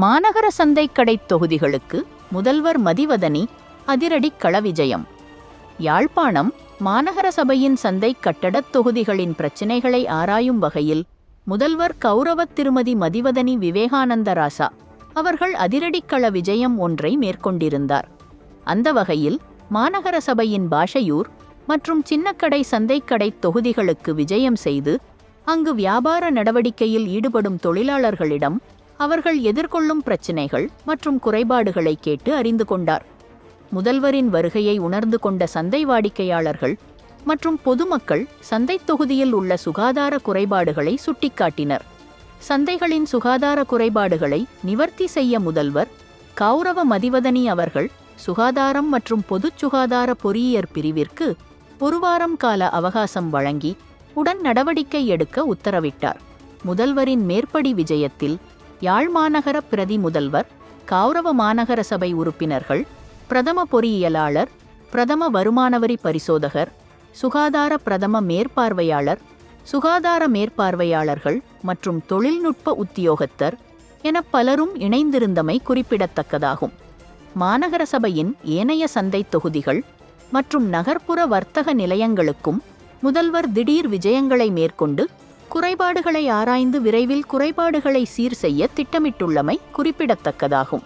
மாநகர சந்தைக்கடை தொகுதிகளுக்கு முதல்வர் மதிவதனி அதிரடி களவிஜயம். யாழ்ப்பாணம் மாநகர சபையின் சந்தை கட்டடத் தொகுதிகளின் பிரச்சினைகளை ஆராயும் வகையில் முதல்வர் கௌரவத் திருமதி மதிவதனி விவேகானந்தராசா அவர்கள் அதிரடிக்கள விஜயம் ஒன்றை மேற்கொண்டிருந்தார். அந்த வகையில் மாநகர சபையின் பாஷையூர் மற்றும் சின்னக்கடை சந்தைக்கடை தொகுதிகளுக்கு விஜயம் செய்து அங்கு வியாபார நடவடிக்கையில் ஈடுபடும் தொழிலாளர்களிடம் அவர்கள் எதிர்கொள்ளும் பிரச்சினைகள் மற்றும் குறைபாடுகளை கேட்டு அறிந்து கொண்டார். முதல்வரின் வருகையை உணர்ந்து கொண்ட சந்தை வாடிக்கையாளர்கள் மற்றும் பொதுமக்கள் சந்தை தொகுதியில் உள்ள சுகாதார குறைபாடுகளை சுட்டிக்காட்டினர். சந்தைகளின் சுகாதார குறைபாடுகளை நிவர்த்தி செய்ய முதல்வர் கௌரவ மதிவதனி அவர்கள் சுகாதாரம் மற்றும் பொதுச் சுகாதார பொறியியற் பிரிவிற்கு ஒரு வாரம் கால அவகாசம் வழங்கி உடன் நடவடிக்கை எடுக்க உத்தரவிட்டார். முதல்வரின் மேற்படி விஜயத்தில் யாழ் மாநகர பிரதி முதல்வர் கௌரவ மாநகர சபை உறுப்பினர்கள் பிரதம பொறியியலாளர் பிரதம வருமானவரி பரிசோதகர் சுகாதார பிரதம மேற்பார்வையாளர் சுகாதார மேற்பார்வையாளர்கள் மற்றும் தொழில்நுட்ப உத்தியோகத்தர் என பலரும் இணைந்திருந்தமை குறிப்பிடத்தக்கதாகும். மாநகர சபையின் ஏனைய சந்தை தொகுதிகள் மற்றும் நகர்ப்புற வர்த்தக நிலையங்களுக்கும் முதல்வர் திடீர் விஜயங்களை மேற்கொண்டு குறைபாடுகளை ஆராய்ந்து விரைவில் குறைபாடுகளை சீர் செய்ய திட்டமிட்டுள்ளமை குறிப்பிடத்தக்கதாகும்.